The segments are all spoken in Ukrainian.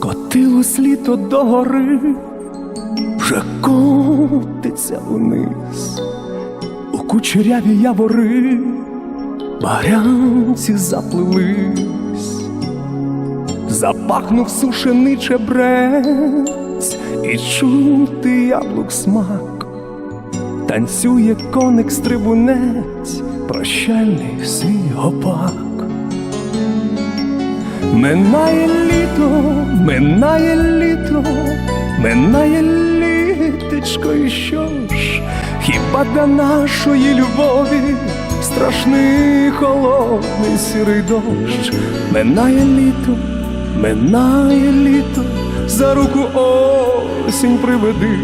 Спустилось літо до гори, вже котиться вниз, у кучеряві явори, барянці заплились, запахнув сушений чебрець і чути яблук смак, танцює коник стрибунець, прощальний свій гопак. Минає літо, минає літо, минає літечко, і що ж, хіба до нашої любові страшний холодний сірий дощ, минає літо, минає літо, за руку осінь приведи,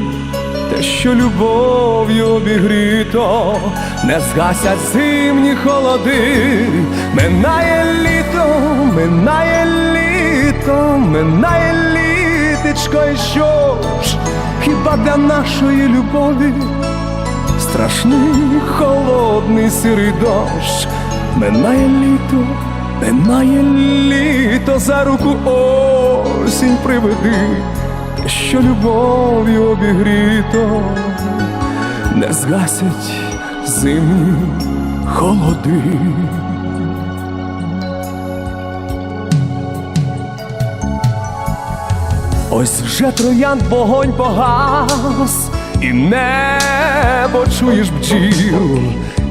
те, що любов'ю обігріто, не згасять зимні холоди, минає літо, минає літо, минає літечко, і що ж, хіба для нашої любові? Страшний холодний сирий дощ, минає літо, минає літо, за руку осінь приведи, що любов'ю обігріто, не згасять зимні холоди. Ось вже троянд вогонь погас, і небо чуєш бджіл,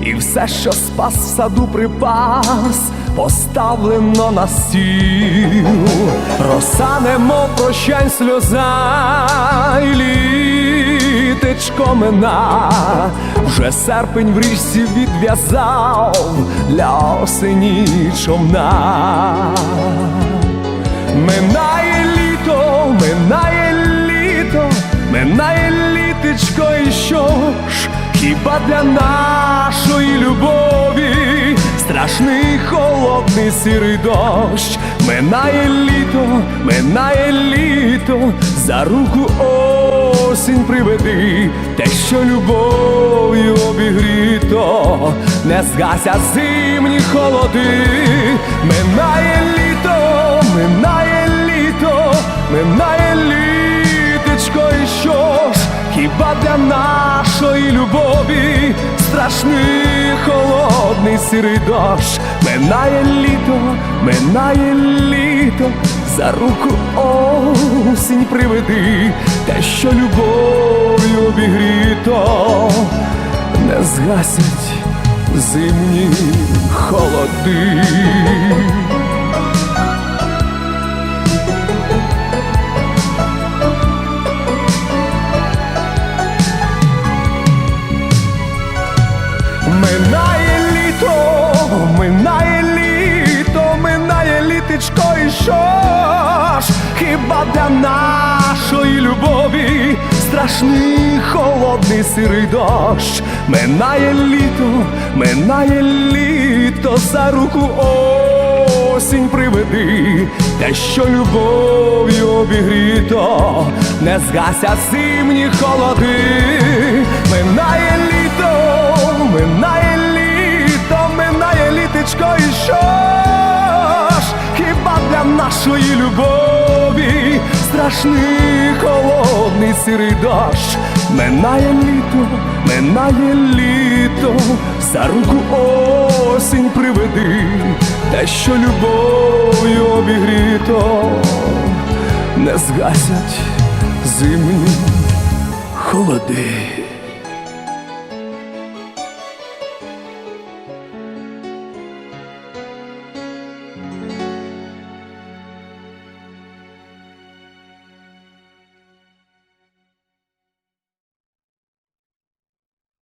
і все, що спас в саду припас, поставлено на стіл, роса немов прощань сльоза, і літечко мина, вже серпень в річці відв'язав для осені човна. Минає літо, минає літо, минає літечко, і що ж, хіба для нашої любові страшний холодний сірий дощ, минає літо, минає літо, за руку осінь приведи, те, що любов'ю обігріто, не згася зимні холоди, минає літо, минає минає літечко, і що ж, хіба для нашої любові? Страшний холодний сірий дощ, минає літо, минає літо, за руку осінь приведи, те, що любов'ю обігріто, не згасять зимні холоди. Літечко, і що ж, хіба для нашої любові страшний холодний сирий дощ, минає літо, минає літо, за руку осінь приведи, те, що любов'ю обігріто, не згася зимні холоди, минає літо, минає літо, минає літечко, і що нашої любові. Страшний холодний сирий дощ, минає літо, минає літо, за руку осінь приведи, те, що любов'ю обігріто, не згасять зимні холоди.